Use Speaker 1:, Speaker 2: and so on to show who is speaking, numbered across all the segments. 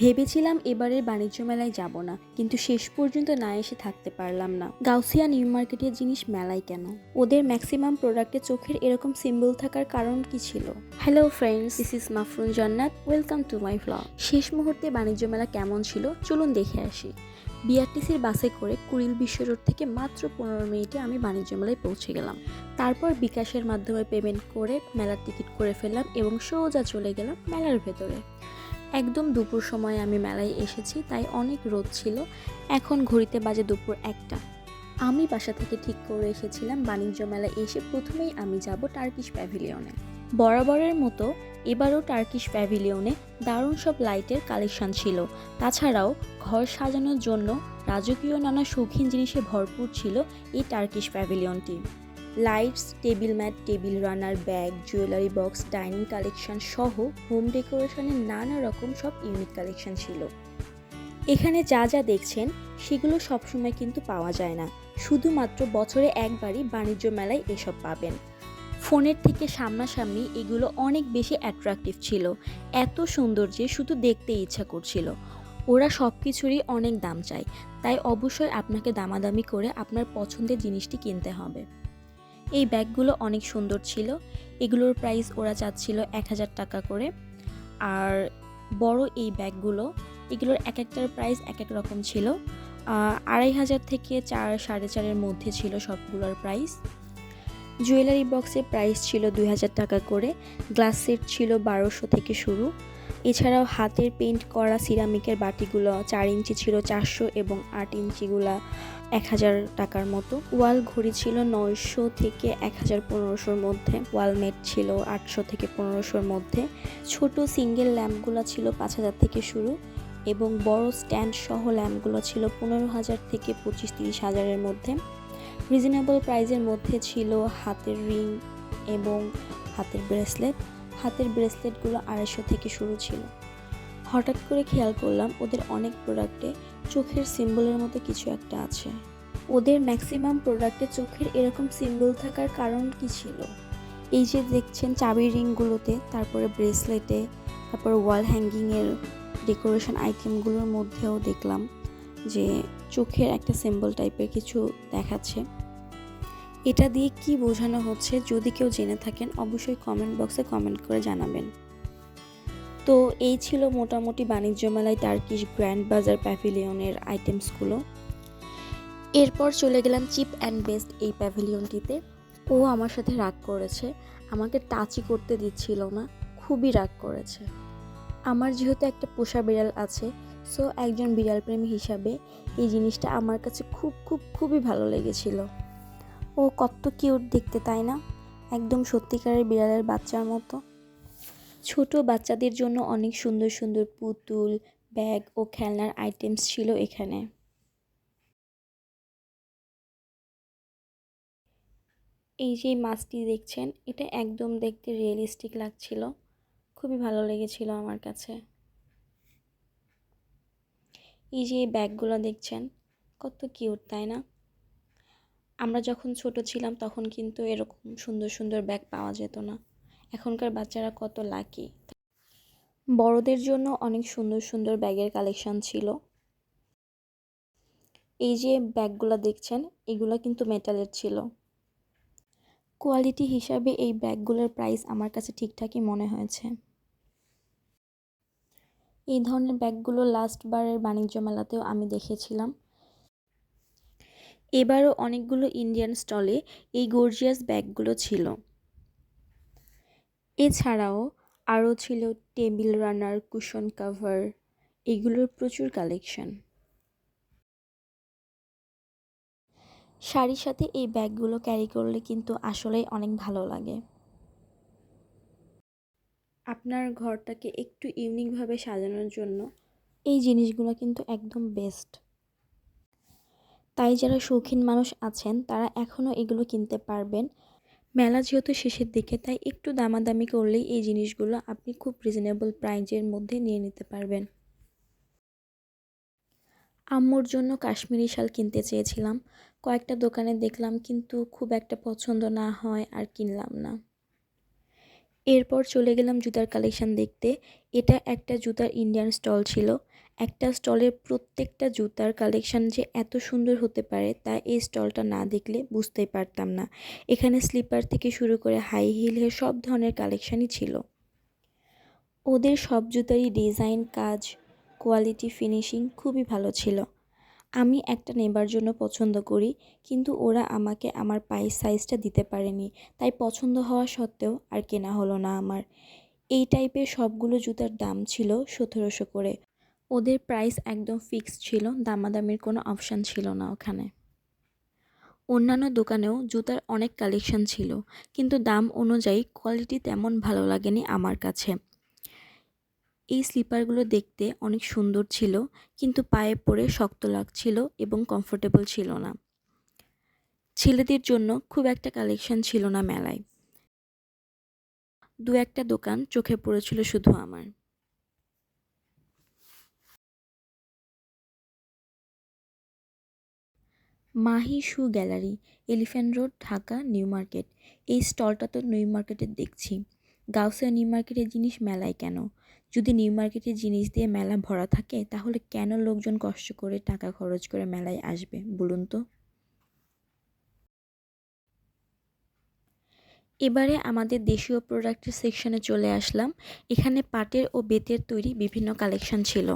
Speaker 1: ভেবেছিলাম এবারের বাণিজ্য মেলায় যাব না, কিন্তু শেষ পর্যন্ত না এসে থাকতে পারলাম না। গাউসিয়া নিউ মার্কেটের জিনিস মেলায় কেন? ওদের ম্যাক্সিমাম প্রোডাক্টে চোখের এরকম সিম্বল থাকার কারণ কি ছিল? Hello friends this is Mafrun Jannat. Welcome to my vlog শেষ মুহূর্তে বাণিজ্য মেলা কেমন ছিল? চলুন দেখে আসি। বিআরটিসির বাসে করে কুড়িল বিশ্ব রোড থেকে মাত্র পনেরো মিনিটে আমি বাণিজ্য মেলায় পৌঁছে গেলাম। তারপর বিকাশের মাধ্যমে পেমেন্ট করে মেলার টিকিট করে ফেললাম এবং সোজা চলে গেলাম মেলার ভেতরে। একদম দুপুর সময় আমি মেলায় এসেছি, তাই অনেক রোদ ছিল। এখন ঘড়িতে বাজে দুপুর একটা। আমি বাসা থেকে ঠিক করে এসেছিলাম, বাণিজ্য মেলায় এসে প্রথমেই আমি যাব টার্কিশ প্যাভিলিয়নে বরাবরের মতো এবারও টার্কিশ প্যাভিলিয়নে দারুণ সব লাইটের কালেকশন ছিল। তাছাড়াও ঘর সাজানোর জন্য রাজকীয় নানা শৌখিন জিনিসে ভরপুর ছিল এই Turkish প্যাভিলিয়নটি lights table mat, table runner, bag, jewellery box, dining collection সহ হোম ডেকোরেশনের নানা রকম সব ইউনিক কালেকশন ছিল। এখানে যা যা দেখছেন, সেগুলো সবসময় কিন্তু পাওয়া যায় না। শুধুমাত্র বছরে একবারই বাণিজ্য মেলায় এসব পাবেন। ফোনের থেকে সামনাসামনি এগুলো অনেক বেশি অ্যাট্রাকটিভ ছিল। এত সুন্দর যে শুধু দেখতে ইচ্ছা করছিল। ওরা সব কিছুরই অনেক দাম চায়। তাই অবশ্যই আপনাকে দামাদামি করে আপনার পছন্দের জিনিসটি কিনতে হবে। এই ব্যাগগুলো অনেক সুন্দর ছিল। এগুলোর প্রাইস ওরা চাচ্ছিল এক হাজার টাকা করে। আর বড় এই ব্যাগগুলো, এগুলোর এক একটার প্রাইস এক এক রকম ছিল। আড়াই হাজার থেকে চার, সাড়ে চারের মধ্যে ছিল সবগুলোর প্রাইস জুয়েলারি বক্সের প্রাইস ছিল দুই হাজার টাকা করে। গ্লাস সেট ছিল বারোশো থেকে শুরু। এছাড়াও হাতের পেইন্ট করা সিরামিকের বাটিগুলো চার ইঞ্চি ছিল চারশো এবং আট ইঞ্চিগুলা এক হাজার টাকার মতো। ওয়াল ঘড়ি ছিল নয়শো থেকে এক হাজার পনেরোশোর মধ্যে। ওয়ালমেট ছিল আটশো থেকে পনেরোশোর মধ্যে। ছোট সিঙ্গেল ল্যাম্পগুলো ছিল পাঁচ হাজার থেকে শুরু এবং বড় স্ট্যান্ড সহ ল্যাম্পগুলো ছিল পনেরো হাজার থেকে পঁচিশ তিরিশ হাজারের মধ্যে। রিজনেবল প্রাইজের মধ্যে ছিল হাতের রিং এবং হাতের ব্রেসলেট হাতের ব্রেসলেটগুলো আড়াইশো থেকে শুরু ছিল। হঠাৎ করে খেয়াল করলাম ওদের অনেক প্রোডাক্টে চোখের সিম্বলের মতো কিছু একটা আছে। ওদের ম্যাক্সিমাম প্রোডাক্টে চোখের এরকম সিম্বল থাকার কারণ কি ছিল? এই যে দেখছেন চাবির রিংগুলোতে, তারপরে ব্রেসলেটে, তারপর ওয়াল হ্যাঙ্গিংয়ের ডেকোরেশন আইটেমগুলোর মধ্যেও দেখলাম যে চোখের একটা সিম্বল টাইপের কিছু দেখাচ্ছে। এটা দিয়ে কি বোঝানো হচ্ছে যদি কেউ জেনে থাকেন, অবশ্যই কমেন্ট বক্সে কমেন্ট করে জানাবেন। তো এই ছিল মোটামুটি বাণিজ্য মেলায় টার্কিশ গ্র্যান্ড বাজার প্যাভিলিয়নের আইটেমসগুলো এরপর চলে গেলাম চিপ অ্যান্ড বেস্ট এই প্যাভিলিয়নটিতে ও আমার সাথে রাগ করেছে, আমাকে টাচই করতে দিচ্ছিল না, খুবই রাগ করেছে। আমার যেহেতু একটা পোষা বিড়াল আছে সো একজন বিড়াল প্রেমী হিসাবে এই জিনিসটা আমার কাছে খুব খুব, খুবই ভালো লেগেছিল। ও কত কিউট দেখতে, তাই না? একদম সত্যিকারের বিড়ালের বাচ্চার মতো। ছোট বাচ্চাদের জন্য অনেক সুন্দর সুন্দর পুতুল, ব্যাগ ও খেলনার আইটেমস ছিল এখানে। এই যে মাছটি দেখছেন, এটা একদম দেখতে রিয়েলিস্টিক লাগছিল। খুবই ভালো লেগেছিল আমার কাছে। এই যে ব্যাগগুলো দেখছেন, কত কিউট তাই না? আমরা যখন ছোট ছিলাম তখন কিন্তু এরকম সুন্দর সুন্দর ব্যাগ পাওয়া যেত না। এখনকার বাচ্চারা কত লাকি বড়দের জন্য অনেক সুন্দর সুন্দর ব্যাগের কালেকশন ছিল। এই যে ব্যাগগুলো দেখছেন, এগুলো কিন্তু মেটালের ছিল। কোয়ালিটি হিসাবে এই ব্যাগগুলোর প্রাইস আমার কাছে ঠিকঠাকই মনে হয়েছে। এই ধরনের ব্যাগগুলো লাস্ট বারের বাণিজ্য মেলাতেও আমি দেখেছিলাম। এবারও অনেকগুলো ইন্ডিয়ান স্টলে এই গর্জিয়াস ব্যাগগুলো ছিল। এছাড়াও আরও ছিল টেবিল রানার কুশন কাভার এগুলোর প্রচুর কালেকশন শাড়ির সাথে এই ব্যাগগুলো ক্যারি করলে কিন্তু আসলেই অনেক ভালো লাগে। আপনার ঘরটাকে একটু ইউনিকভাবে সাজানোর জন্য এই জিনিসগুলো কিন্তু একদম বেস্ট তাই যারা শৌখিন মানুষ আছেন, তারা এখনও এগুলো কিনতে পারবেন। মেলা যেহেতু শেষের দিকে, তাই একটু দামাদামি করলেই এই জিনিসগুলো আপনি খুব রিজনেবল প্রাইজের মধ্যে নিয়ে নিতে পারবেন। আম্মুর জন্য কাশ্মীরি শাল কিনতে চেয়েছিলাম। কয়েকটা দোকানে দেখলাম, কিন্তু খুব একটা পছন্দ না হয় আর কিনলাম না। এরপর চলে গেলাম জুতার কালেকশন দেখতে। এটা একটা জুতার ইন্ডিয়ান স্টল ছিল। একটা স্টলের প্রত্যেকটা জুতার কালেকশান যে এত সুন্দর হতে পারে তা এই স্টলটা না দেখলে বুঝতেই পারতাম না। এখানে স্লিপার থেকে শুরু করে হাই হিল হিলের সব ধরনের কালেকশানই ছিল। ওদের সব জুতারই ডিজাইন কাজ কোয়ালিটি ফিনিশিং খুবই ভালো ছিল। আমি একটা নেবার জন্য পছন্দ করি, কিন্তু ওরা আমাকে আমার পায়ের সাইজটা দিতে পারেনি, তাই পছন্দ হওয়া সত্ত্বেও আর কেনা হলো না আমার। এই টাইপের সবগুলো জুতার দাম ছিল সতেরোশো করে। ওদের প্রাইস একদম ফিক্সড ছিল, দামাদামির কোনো অপশান ছিল না ওখানে। অন্যান্য দোকানেও জুতার অনেক কালেকশন ছিল, কিন্তু দাম অনুযায়ী কোয়ালিটি তেমন ভালো লাগেনি আমার কাছে। এই স্লিপারগুলো দেখতে অনেক সুন্দর ছিল, কিন্তু পায়ে পরে শক্ত লাগছিল এবং কমফোর্টেবল ছিল না। ছেলেদের জন্য খুব একটা কালেকশন ছিল না মেলায়। দু একটা দোকান চোখে পড়েছিল শুধু আমার। Mahi shoe gallery, Elephant Road, Dhaka, New Market. এই স্টলটা তো নিউ মার্কেটের দেখছি। গাউসিয়া নিউ মার্কেটের জিনিস মেলায় কেন? যদি নিউ মার্কেটের জিনিস দিয়ে মেলা ভরা থাকে, তাহলে কেন লোকজন কষ্ট করে টাকা খরচ করে মেলায় আসবে, বলুন তো? এবারে আমাদের দেশীয় প্রোডাক্টের সেকশনে চলে আসলাম। এখানে পাটের ও বেতের তৈরি বিভিন্ন কালেকশন ছিল।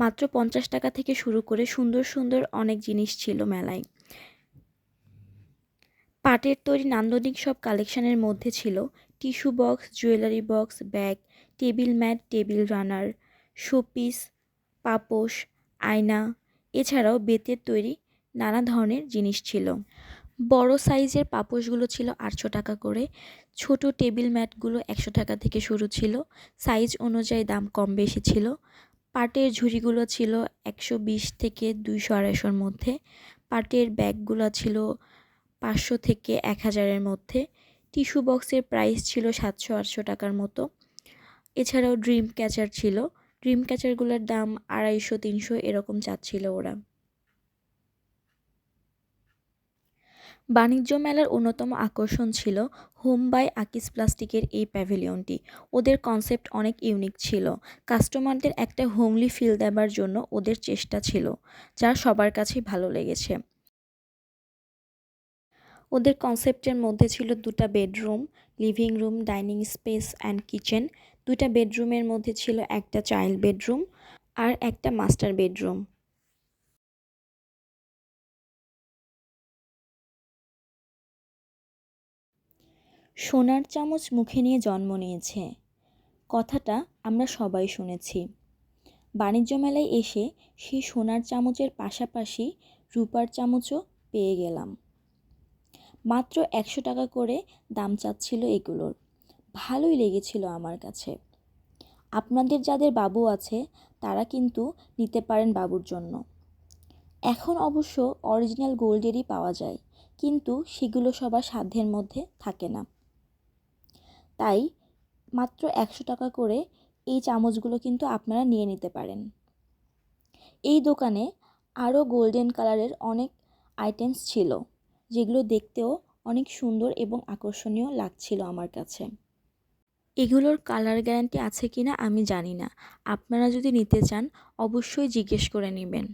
Speaker 1: মাত্র পঞ্চাশ টাকা থেকে শুরু করে সুন্দর সুন্দর অনেক জিনিস ছিল মেলায়। পাটের তৈরি নান্দনিক সব কালেকশনের মধ্যে ছিল tissue box, jewellery box, bag, table mat, table runner, showpiece, পাপোশ, আয়না, এছাড়াও বেতের তৈরি নানা ধরনের জিনিস ছিল। বড় সাইজের পাপোশগুলো ছিল আটশো টাকা করে, ছোট টেবিল ম্যাটগুলো একশো টাকা থেকে শুরু ছিল, সাইজ অনুযায়ী দাম কম বেশি ছিল পাটের ঝুড়িগুলো ছিল একশো বিশ থেকে দুইশো আড়াইশোর মধ্যে, পাটের ব্যাগগুলো ছিল পাঁচশো থেকে এক হাজারের মধ্যে, টিস্যু বক্সের প্রাইস ছিল সাতশো আটশো টাকার মতো। এছাড়াও ড্রিম ক্যাচার ছিল। ড্রিম ক্যাচারগুলোর দাম আড়াইশো, তিনশো এরকম চাচ্ছিল ওরা। বাণিজ্য মেলার অন্যতম আকর্ষণ ছিল হোম বাই আকিস প্লাস্টিকের এই প্যাভিলিয়নটি। ওদের কনসেপ্ট অনেক ইউনিক ছিল। কাস্টমারদের একটা হোমলি ফিল দেবার জন্য ওদের চেষ্টা ছিল, যা সবার কাছেই ভালো লেগেছে। ওদের কনসেপ্টের মধ্যে ছিল দুটা bedroom, living room, dining space and kitchen. দুটা বেডরুমের মধ্যে ছিল একটা চাইল্ড বেডরুম আর একটা মাস্টার বেডরুম। সোনার চামচ মুখে নিয়ে জন্ম নিয়েছে। কথাটা আমরা সবাই শুনেছি। বাণিজ্য মেলায় এসে সেই সোনার চামচের পাশাপাশি রূপার চামচও পেয়ে গেলাম। মাত্র একশো টাকা করে দাম চাচ্ছিল এগুলোর। ভালোই লেগেছিল আমার কাছে। আপনাদের যাদের বাবু আছে, তারা কিন্তু নিতে পারেন বাবুর জন্য। এখন অবশ্য অরিজিনাল গোল্ডেরই পাওয়া যায়, কিন্তু সেগুলো সবার সাধ্যের মধ্যে থাকে না। তাই মাত্র একশো টাকা করে এই চামচগুলো কিন্তু আপনারা নিয়ে নিতে পারেন। এই দোকানে আরও গোল্ডেন কালারের অনেক আইটেমস ছিল, যেগুলো দেখতেও অনেক সুন্দর এবং আকর্ষণীয় লাগছিল আমার কাছে। এগুলোর কালার গ্যারান্টি আছে কি না আমি জানি না। আপনারা যদি নিতে চান, অবশ্যই জিজ্ঞেস করে নেবেন।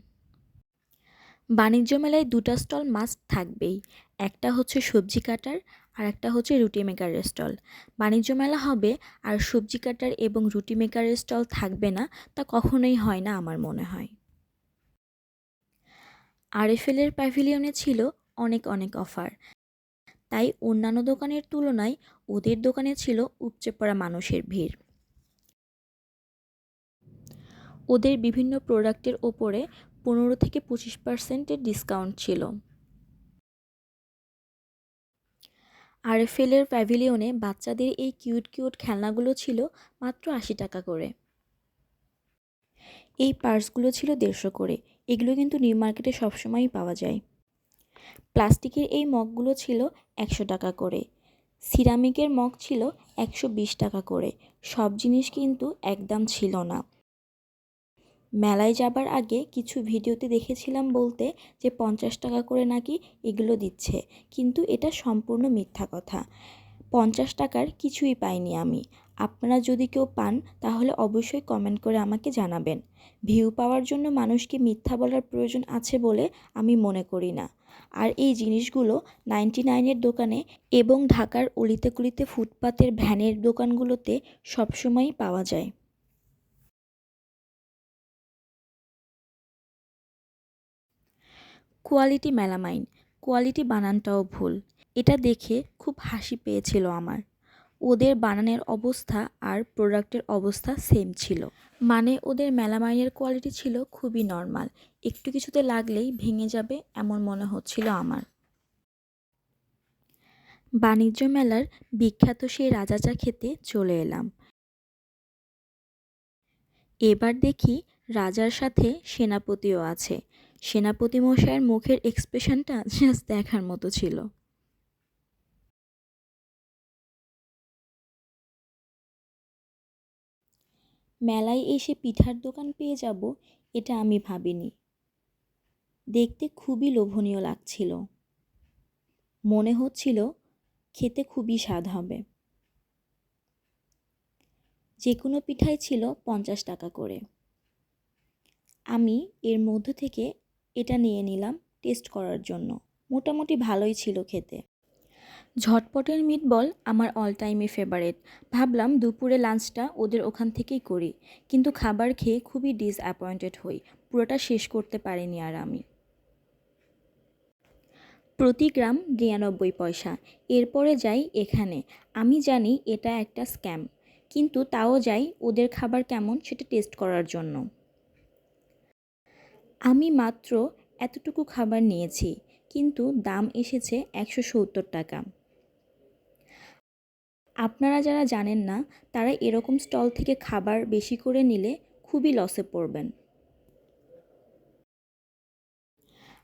Speaker 1: বাণিজ্য মেলায় দুটা স্টল মাস্ট থাকবেই, একটা হচ্ছে সবজি কাটার আর একটা হচ্ছে রুটি মেকারের স্টল বাণিজ্য মেলা হবে আর সবজি কাটার এবং রুটি মেকারের স্টল থাকবে না, তা কখনোই হয় না আমার মনে হয়। আরএফএলের প্যাভিলিয়নে ছিল অনেক অনেক অফার। তাই অন্যান্য দোকানের তুলনায় ওদের দোকানে ছিল উপচে পড়া মানুষের ভিড়। ওদের বিভিন্ন প্রোডাক্টের ওপরে পনেরো থেকে পঁচিশ পার্সেন্টের ডিসকাউন্ট ছিল। আরএফএলের প্যাভিলিয়নে বাচ্চাদের এই কিউট কিউট খেলনাগুলো ছিল মাত্র আশি টাকা করে। এই পার্সগুলো ছিল দেড়শো করে। এগুলো কিন্তু নিউ মার্কেটে সবসময়ই পাওয়া যায়। প্লাস্টিকের এই মগগুলো ছিল একশো টাকা করে। সিরামিকের মগ ছিল একশো বিশ টাকা করে। সব জিনিস কিন্তু একদম ছিল না। মেলায় যাবার আগে কিছু ভিডিওতে দেখেছিলাম বলতে যে পঞ্চাশ টাকা করে নাকি এগুলো দিচ্ছে। কিন্তু এটা সম্পূর্ণ মিথ্যা কথা। পঞ্চাশ টাকার কিছুই পাইনি আমি। আপনারা যদি কেউ পান, তাহলে অবশ্যই কমেন্ট করে আমাকে জানাবেন। ভিউ পাওয়ার জন্য মানুষকে মিথ্যা বলার প্রয়োজন আছে বলে আমি মনে করি না। আর এই জিনিসগুলো নাইনটি নাইনের দোকানে এবং ঢাকার অলিতে গলিতে ফুটপাতের ভ্যানের দোকানগুলোতে সবসময়ই পাওয়া যায়। কোয়ালিটি মেলামাইন কোয়ালিটি বানানটাও ভুল। এটা দেখে খুব হাসি পেয়েছিল আমার। ওদের বানানের অবস্থা আর প্রোডাক্টের অবস্থা সেম ছিল। মানে ওদের মেলামাইনের কোয়ালিটি ছিল খুবই নর্মাল একটু কিছুতে লাগলেই ভেঙে যাবে এমন মনে হচ্ছিল আমার। বাণিজ্য মেলার বিখ্যাত সেই রাজা চা খেতে চলে এলাম। এবার দেখি রাজার সাথে সেনাপতিও আছে। সেনাপতি মশাইয়ের মুখের এক্সপ্রেশনটা জাস্ট দেখার মতো ছিল। মেলায় এসে পিঠার দোকান পেয়ে যাব, এটা আমি ভাবিনি। দেখতে খুবই লোভনীয় লাগছিল। মনে হচ্ছিল খেতে খুবই স্বাদ হবে। যে কোনো পিঠাই ছিল পঞ্চাশ টাকা করে। আমি এর মধ্য থেকে এটা নিয়ে নিলাম টেস্ট করার জন্য। মোটামুটি ভালোই ছিল খেতে। ঝটপটের মিটবল আমার অল টাইমে ফেভারেট ভাবলাম দুপুরে লাঞ্চটা ওদের ওখান থেকেই করি। কিন্তু খাবার খেয়ে খুবই ডিসঅ্যাপয়েন্টেড হই। পুরোটা শেষ করতে পারিনি আর আমি। প্রতি গ্রাম নিরানব্বই পয়সা। এরপরে যাই এখানে। আমি জানি এটা একটা স্ক্যাম কিন্তু তাও যাই ওদের খাবার কেমন সেটা টেস্ট করার জন্য। আমি মাত্র এতটুকু খাবার নিয়েছি, কিন্তু দাম এসেছে একশো সত্তর টাকা। আপনারা যারা জানেন না, তারা এরকম স্টল থেকে খাবার বেশি করে নিলে খুবই লসে পড়বেন।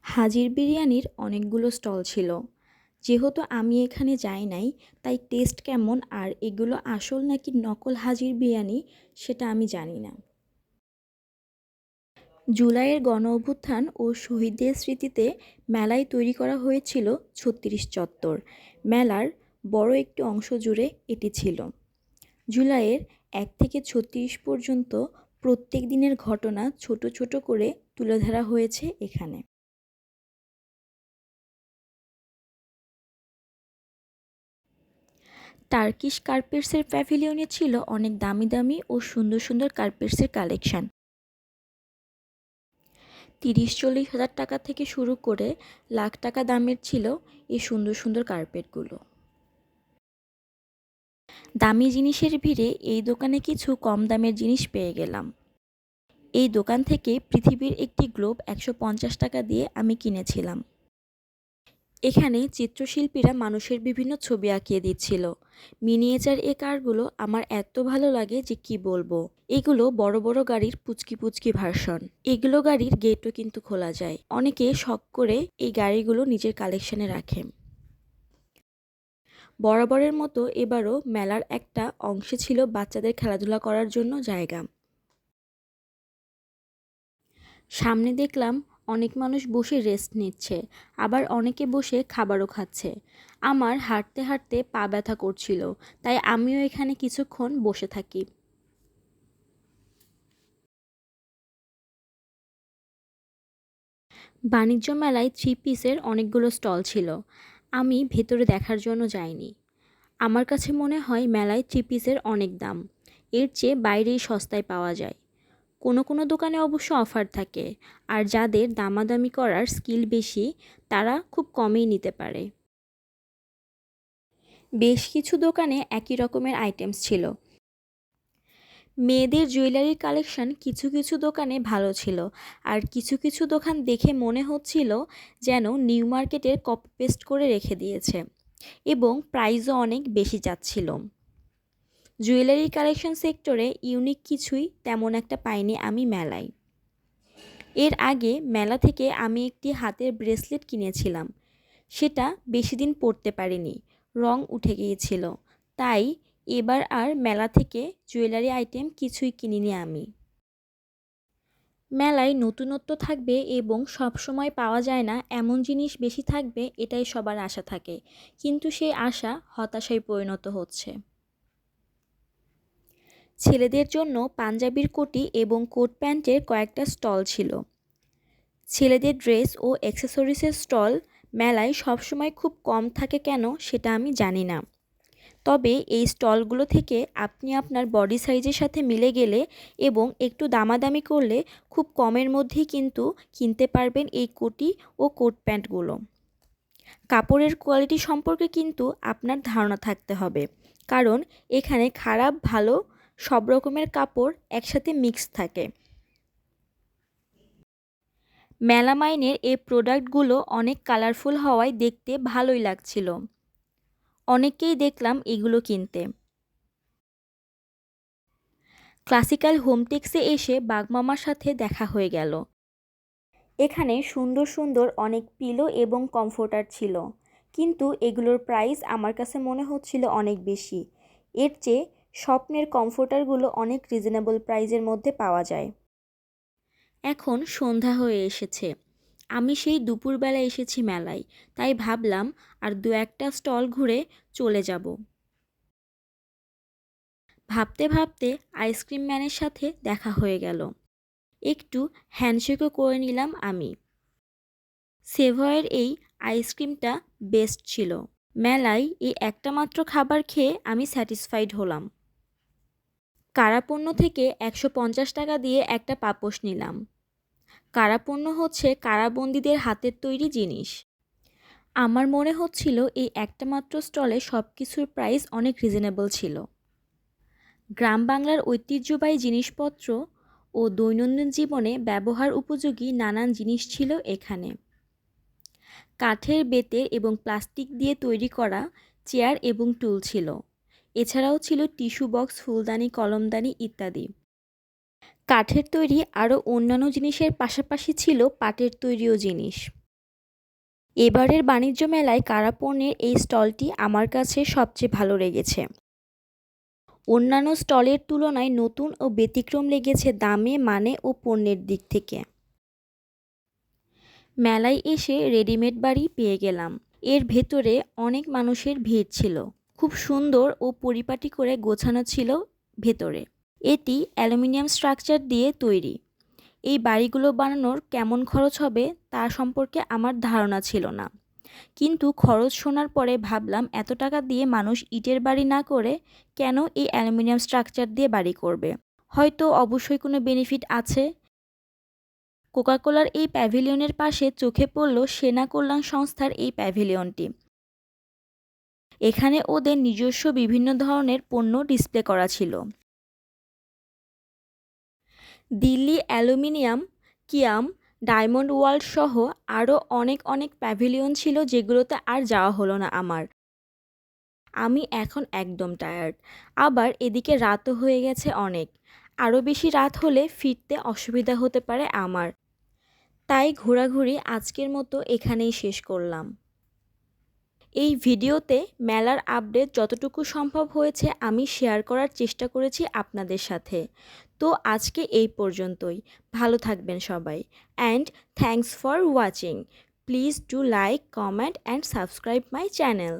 Speaker 1: হাজির বিরিয়ানির অনেকগুলো স্টল ছিল। যেহেতু আমি এখানে যাই নাই, তাই টেস্ট কেমন আর এগুলো আসল নাকি নকল হাজির বিরিয়ানি, সেটা আমি জানি না। জুলাইয়ের গণ অভ্যুত্থান ও শহীদদের স্মৃতিতে মেলায় তৈরি করা হয়েছিল ছত্রিশ চত্বর। মেলার বড় একটি অংশ জুড়ে এটি ছিল। জুলাইয়ের এক থেকে ছত্রিশ পর্যন্ত প্রত্যেক দিনের ঘটনা ছোট ছোট করে তুলে ধরা হয়েছে এখানে। টার্কিশ কার্পেটসের প্যাভিলিয়নে ছিল অনেক দামি দামি ও সুন্দর সুন্দর কার্পেটসের কালেকশন। তিরিশ চল্লিশ হাজার টাকা থেকে শুরু করে লাখ টাকা দামের ছিল এই সুন্দর সুন্দর কার্পেটগুলো। দামি জিনিসের ভিড়ে এই দোকানে কিছু কম দামের জিনিস পেয়ে গেলাম। এই দোকান থেকে পৃথিবীর একটি গ্লোব একশো পঞ্চাশ টাকা দিয়ে আমি কিনেছিলাম। এখানে চিত্রশিল্পীরা মানুষের বিভিন্ন ছবি আঁকিয়ে দিচ্ছিল। মিনিয়েচার এ কারগুলো আমার এত ভালো লাগে যে কি বলব? এগুলো বড় বড় গাড়ির পুচকি পুচকি ভার্সন। এগুলো গাড়ির গেটও কিন্তু খোলা যায়। অনেকে শখ করে এই গাড়িগুলো নিজের কালেকশনে রাখে। বরাবরের মতো এবারও মেলার একটা অংশে ছিল বাচ্চাদের খেলাধুলা করার জন্য জায়গা। সামনে দেখলাম অনেক মানুষ বসে রেস্ট নিচ্ছে, আবার অনেকে বসে খাবারও খাচ্ছে। আমার হাঁটতে হাঁটতে পা ব্যথা করছিল, তাই আমিও এখানে কিছুক্ষণ বসে থাকি। বাণিজ্য মেলায় থ্রি পিসের অনেকগুলো স্টল ছিল, আমি ভেতরে দেখার জন্য যাইনি। আমার কাছে মনে হয় মেলায় থ্রি পিসের অনেক দাম, এর চেয়ে বাইরেই সস্তায় পাওয়া যায়। কোনো কোনো দোকানে অবশ্য অফার থাকে। আর যাদের দামাদামি করার স্কিল বেশি, তারা খুব কমেই নিতে পারে। বেশ কিছু দোকানে একই রকমের আইটেমস ছিল। মেয়েদের জুয়েলারির কালেকশন কিছু কিছু দোকানে ভালো ছিল। আর কিছু কিছু দোকান দেখে মনে হচ্ছিল যেন নিউ মার্কেটের কপি পেস্ট করে রেখে দিয়েছে। এবং প্রাইসও অনেক বেশি যাচ্ছিল। জুয়েলারি কালেকশন সেক্টরে ইউনিক কিছুই তেমন একটা পাইনি আমি মেলায়। এর আগে মেলা থেকে আমি একটি হাতের ব্রেসলেট কিনেছিলাম। সেটা বেশি দিন পরতে পারিনি, রং উঠে গিয়েছিল। তাই এবার আর মেলা থেকে জুয়েলারি আইটেম কিছুই কিনিনি আমি। মেলায় নতুনত্ব থাকবে এবং সব সময় পাওয়া যায় না এমন জিনিস বেশি থাকবে এটাই সবার আশা থাকে। কিন্তু সেই আশা হতাশায় পরিণত হচ্ছে। ছেলেদের জন্য পাঞ্জাবির কোটি এবং কোট প্যান্টের কয়েকটা স্টল ছিল। ছেলেদের ড্রেস ও অ্যাক্সেসরিজের স্টল মেলায় সবসময় খুব কম থাকে কেন সেটা আমি জানি না। তবে এই স্টলগুলো থেকে আপনি আপনার বডি সাইজের সাথে মিলে গেলে এবং একটু দামাদামি করলে খুব কমের মধ্যেই কিন্তু কিনতে পারবেন এই কোটি ও কোট প্যান্টগুলো। কাপড়ের কোয়ালিটি সম্পর্কে কিন্তু আপনার ধারণা থাকতে হবে। কারণ এখানে খারাপ, ভালো সব রকমের কাপড় একসাথে মিক্স থাকে। মেলামাইনের এই প্রোডাক্টগুলো অনেক কালারফুল হওয়ায় দেখতে ভালোই লাগছিল। অনেককেই দেখলাম এগুলো কিনতে। ক্লাসিক্যাল হোমটেক্সে এসে বাগমামার সাথে দেখা হয়ে গেল। এখানে সুন্দর সুন্দর অনেক পিলো এবং কমফোর্টার ছিল। কিন্তু এগুলোর প্রাইস আমার কাছে মনে হচ্ছিল অনেক বেশি। এর চেয়ে স্বপ্নের কমফোর্টারগুলো অনেক রিজনেবল প্রাইজের মধ্যে পাওয়া যায়। এখন সন্ধ্যা হয়ে এসেছে। আমি সেই দুপুরবেলা এসেছি মেলায়, তাই ভাবলাম আর দু একটা স্টল ঘুরে চলে যাব। ভাবতে ভাবতে আইসক্রিম ম্যানের সাথে দেখা হয়ে গেল। একটু হ্যান্ডশেকও করে নিলাম আমি। সেভয়ের এই আইসক্রিমটা বেস্ট ছিল। মেলায় এই একটা মাত্র খাবার খেয়ে আমি স্যাটিসফাইড হলাম। কারাপণ্য থেকে একশো পঞ্চাশ টাকা দিয়ে একটা পাপোশ নিলাম। কারাপণ্য হচ্ছে কারাবন্দীদের হাতের তৈরি জিনিস। আমার মনে হচ্ছিল এই একটা মাত্র স্টলে সব কিছুর প্রাইস অনেক রিজনেবল ছিল। গ্রাম বাংলার ঐতিহ্যবাহী জিনিসপত্র ও দৈনন্দিন জীবনে ব্যবহার উপযোগী নানান জিনিস ছিল এখানে। কাঠের বেতের এবং প্লাস্টিক দিয়ে তৈরি করা চেয়ার এবং টুল ছিল। এছাড়াও ছিল টিস্যু বক্স, ফুলদানি, কলমদানি ইত্যাদি। কাঠের তৈরি আরও অন্যান্য জিনিসের পাশাপাশি ছিল পাটের তৈরিও জিনিস। এবারের বাণিজ্য মেলায় কারাপণ্যের এই স্টলটি আমার কাছে সবচেয়ে ভালো লেগেছে। অন্যান্য স্টলের তুলনায় নতুন ও ব্যতিক্রম লেগেছে দামে মানে ও পণ্যের দিক থেকে। মেলায় এসে রেডিমেড বাড়ি পেয়ে গেলাম। এর ভেতরে অনেক মানুষের ভিড় ছিল। খুব সুন্দর ও পরিপাটি করে গোছানো ছিল ভেতরে। এটি অ্যালুমিনিয়াম স্ট্রাকচার দিয়ে তৈরি। এই বাড়িগুলো বানানোর কেমন খরচ হবে তা সম্পর্কে আমার ধারণা ছিল না। কিন্তু খরচ শোনার পরে ভাবলাম, এত টাকা দিয়ে মানুষ ইটের বাড়ি না করে কেন এই অ্যালুমিনিয়াম স্ট্রাকচার দিয়ে বাড়ি করবে? হয়তো অবশ্যই কোনো বেনিফিট আছে। কোকাকোলার এই প্যাভিলিয়নের পাশে চোখে পড়ল সেনা কল্যাণ সংস্থার এই প্যাভিলিয়নটি। এখানে ওদের নিজস্ব বিভিন্ন ধরনের পণ্য ডিসপ্লে করা ছিল। Delhi Aluminium, Kiam, Diamond World সহ আরও অনেক অনেক প্যাভিলিয়ন ছিল যেগুলোতে আর যাওয়া হলো না আমার। আমি এখন একদম টায়ার্ড আবার এদিকে রাতও হয়ে গেছে অনেক। আরও বেশি রাত হলে ফিরতে অসুবিধা হতে পারে আমার। তাই ঘোরাঘুরি আজকের মতো এখানেই শেষ করলাম। এই ভিডিওতে মেলার আপডেট যতটুকু সম্ভব হয়েছে আমি শেয়ার করার চেষ্টা করেছি আপনাদের সাথে। তো আজকে এই পর্যন্তই। ভালো থাকবেন সবাই। And thanks for watching please do like comment and subscribe my channel